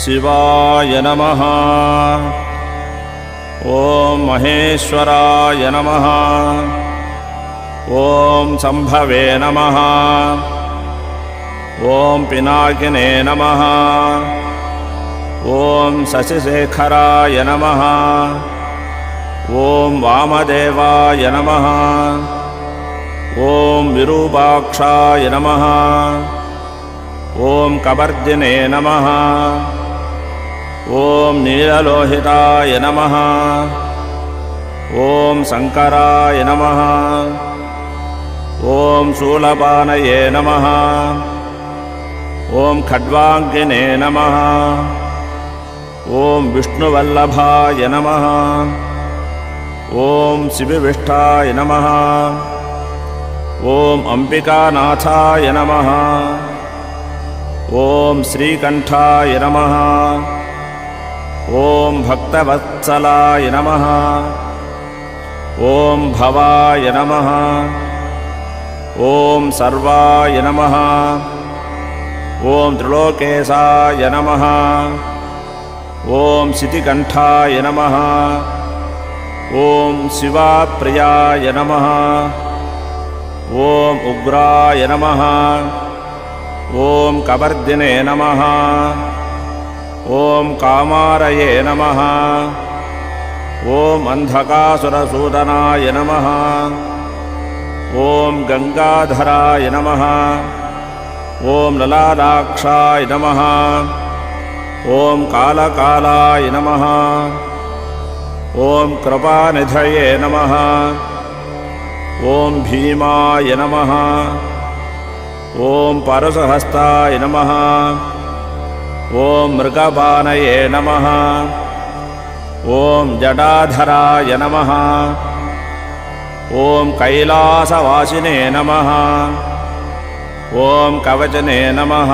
शिवाय नमः। ॐ महेश्वराय नमः। ॐ सम्भवे नमः। ॐ पिनाकिने नमः। ॐ शशिशेखराय नमः। ॐ वामदेवाय नमः। ॐ विरूपाक्षाय नमः। ॐ कवर्दिने नमः ॐ नीललोहिताय नमः। ॐ शङ्कराय नमः। ॐ शूलपानये नमः। ॐ खड्वाङ्गिने नमः। ॐ विष्णुवल्लभाय नमः। ॐ शिविविष्ठाय नमः। ॐ अम्बिकानाथाय नमः। ॐ श्रीकण्ठाय नमः ॐ भक्तवत्सलाय नमः। ॐ भवाय नमः। ॐ सर्वाय नमः। ॐ त्रिलोकेशाय नमः। ॐ शितिकण्ठाय नमः। ॐ शिवाप्रियाय नमः। ॐ उग्राय नमः। ॐ कवर्दिने नमः ॐ कामारये नमः। ॐ अन्धकासुरसूदनाय नमः। ॐ गङ्गाधराय नमः। ॐ ललालाक्षाय नमः। ॐ कालकालाय नमः। ॐ कृपानिधये नमः। ॐ भीमाय नमः। ॐ परशुहस्ताय नमः ॐ मृगपानये नमः। ॐ जटाधराय नमः। ॐ कैलासवासिने नमः। ॐ कवचने नमः।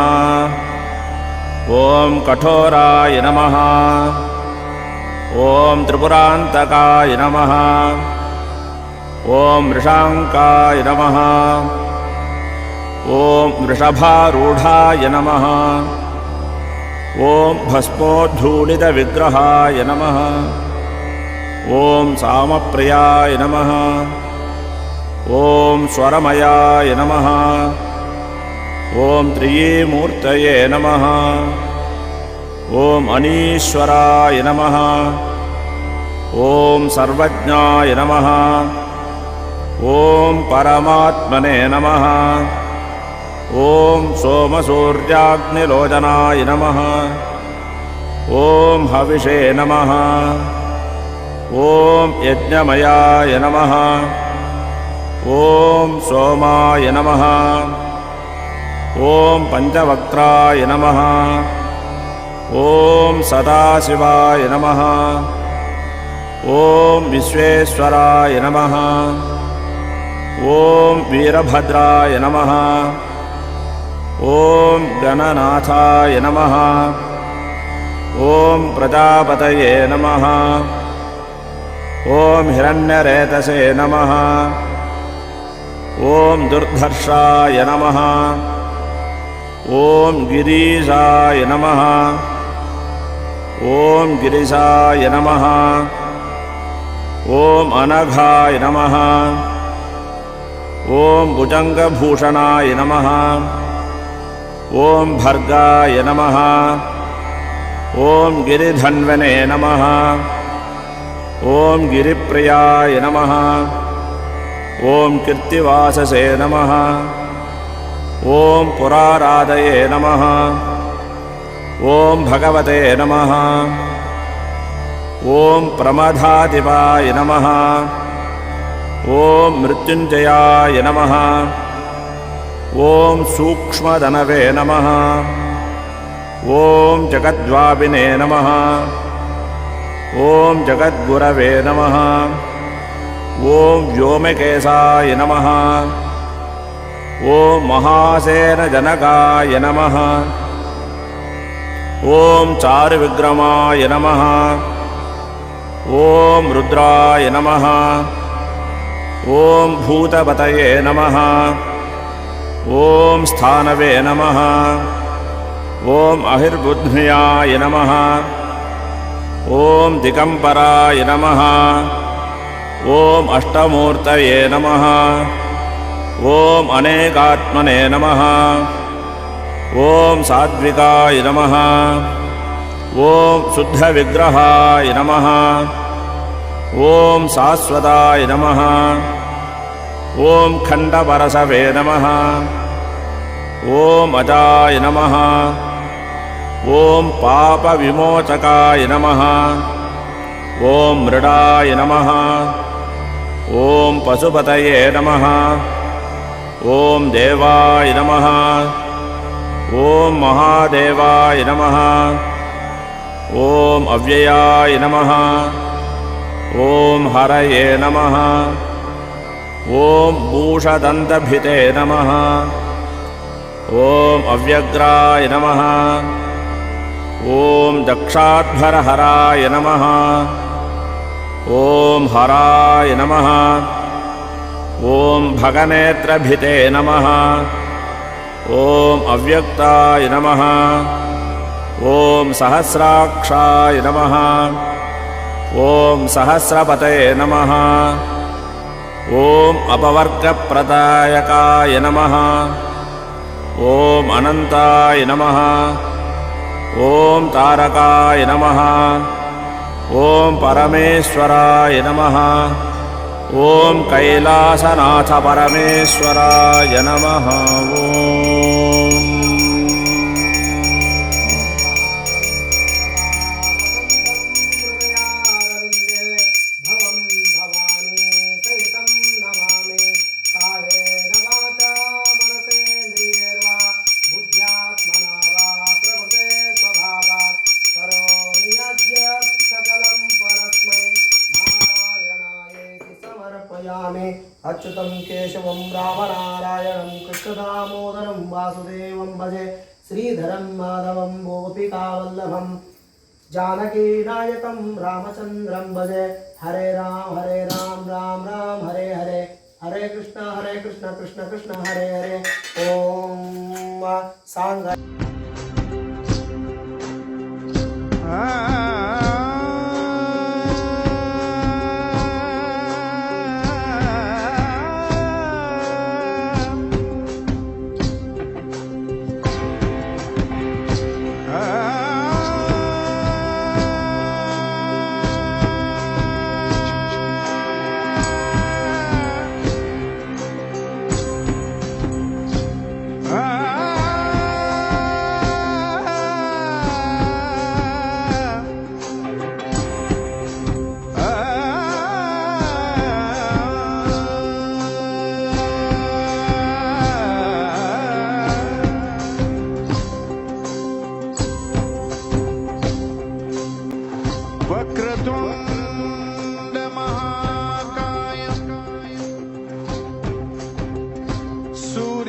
ॐ कठोराय नमः। ॐ त्रिपुरान्तकाय नमः। ॐ वृषाङ्काय नमः। ॐ वृषभारूढाय नमः ॐ भस्मोद्धूलितविग्रहाय नमः। ॐ सामप्रियाय नमः। ॐ स्वरमयाय नमः। ॐ त्रियीमूर्तये नमः। ॐ अनीश्वराय नमः। ॐ सर्वज्ञाय नमः। ॐ परमात्मने नमः ॐ सोमसूर्याग्निलोचनाय नमः। ॐ हविषे नमः। ॐ यज्ञमयाय नमः। ॐ सोमाय नमः। ॐ पञ्चवक्त्राय नमः। ॐ सदाशिवाय नमः। ॐ विश्वेश्वराय नमः। ॐ वीरभद्राय नमः ॐ गणनाथाय नमः। ॐ प्रजापतये नमः। ॐ हिरण्यरेतसे नमः। ॐ दुर्धर्षाय नमः। ॐ गिरीशाय नमः। ॐ गिरिशाय नमः। ॐ अनघाय नमः। ॐ भुजङ्गभूषणाय नमः। ॐ भर्गाय नमः। ॐ गिरिधन्वने नमः। ॐ गिरिप्रियाय नमः। ॐ कीर्तिवाससे नमः। ॐ पुराराधये नमः। ॐ भगवते नमः। ॐ प्रमदाधिपाय नमः। ॐ मृत्युञ्जयाय नमः ॐ सूक्ष्मधनवे नमः। ॐ जगद्वापिने नमः। ॐ जगद्गुरवे नमः। ॐ व्योमकेशाय नमः। ॐ महासेनजनकाय नमः। ॐ चारुविग्रमाय नमः। ॐ रुद्राय नमः। ॐ भूतपतये नमः। ॐ स्थानवे नमः। ॐ अहिर्बुध्न्याय नमः। ॐ दिगम्बराय नमः। ॐ अष्टमूर्तये नमः। ॐ अनेकात्मने नमः। ॐ सात्विकाय नमः। ॐ शुद्धविग्रहाय नमः। ॐ शाश्वताय नमः ॐ खण्डपरसवे नमः। ॐ अजाय नमः। ॐ पापविमोचकाय नमः। ॐ मृडाय नमः। ॐ पशुपतये नमः। ॐ देवाय नमः। ॐ महादेवाय नमः। ॐ अव्ययाय नमः। ॐ हरये नमः ॐ भूषदन्तभिते नमः। ॐ अव्यग्राय नमः। ॐ दक्षाध्वरहराय नमः। ॐ हराय नमः। ॐ भगनेत्रभिते नमः। ॐ अव्यक्ताय नमः। ॐ सहस्राक्षाय नमः। ॐ सहस्रपतये नमः ॐ अपवर्गप्रदायकाय नमः ॐ अनन्ताय नमः ॐ तारकाय नमः ॐ परमेश्वराय नमः ॐ कैलासनाथपरमेश्वराय नमः ॐ केशवं रामनारायणं कृष्णदामोदरं वासुदेवं भजे श्रीधरं माधवं गोपिकावल्लभम् जानकीनायकं रामचन्द्रं भजे हरे राम हरे राम राम राम, हरे हरे हरे कृष्ण हरे कृष्ण कृष्ण कृष्ण, हरे हरे ॐ साङ्ग।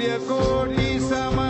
सूर्यकोटिसमप्रभा